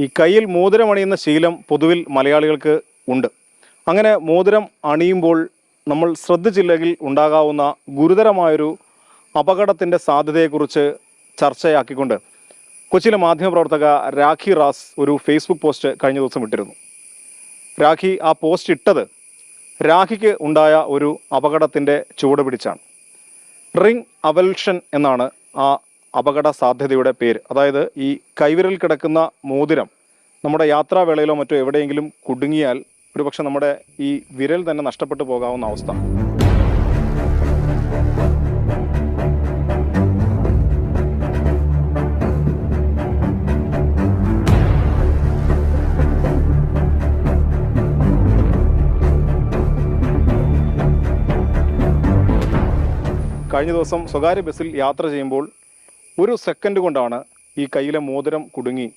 ഈ കയ്യിൽ മോതിരം അണിയുന്ന ശീലം പൊതുവിൽ മലയാളികൾക്ക് ഉണ്ട്. അങ്ങനെ മോതിരം അണിയുമ്പോൾ നമ്മൾ ശ്രദ്ധിച്ചില്ലെങ്കിൽ ഉണ്ടാകാവുന്ന ഗുരുതരമായൊരു അപകടത്തിന്റെ സാധ്യതയെക്കുറിച്ച് ചർച്ചയാക്കിക്കൊണ്ട് കൊച്ചിയിലെ മാധ്യമപ്രവർത്തക രാഖി റാസ് ഒരു ഫേസ്ബുക്ക് പോസ്റ്റ് കഴിഞ്ഞ ദിവസം ഇട്ടിരുന്നു. രാഖി ആ പോസ്റ്റ് ഇട്ടത് രാഖിക്ക് ഉണ്ടായ ഒരു അപകടത്തിന്റെ ചുവട് പിടിച്ചാണ്. റിംഗ് അവൽഷൻ എന്നാണ് ആ അപകട സാധ്യതയുടെ പേര്. അതായത് ഈ കൈവിരൽ കിടക്കുന്ന മോതിരം നമ്മുടെ യാത്രാവേളയിലോ മറ്റോ എവിടെയെങ്കിലും കുടുങ്ങിയാൽ ഒരുപക്ഷെ നമ്മുടെ ഈ വിരൽ തന്നെ നഷ്ടപ്പെട്ടു പോകാവുന്ന അവസ്ഥ. കഴിഞ്ഞ ദിവസം സ്വകാര്യ ബസ്സിൽ യാത്ര ചെയ്യുമ്പോൾ ഒരു സെക്കൻഡ് കൊണ്ടാണ് ഈ കയ്യിലെ മോതിരം കുടുങ്ങി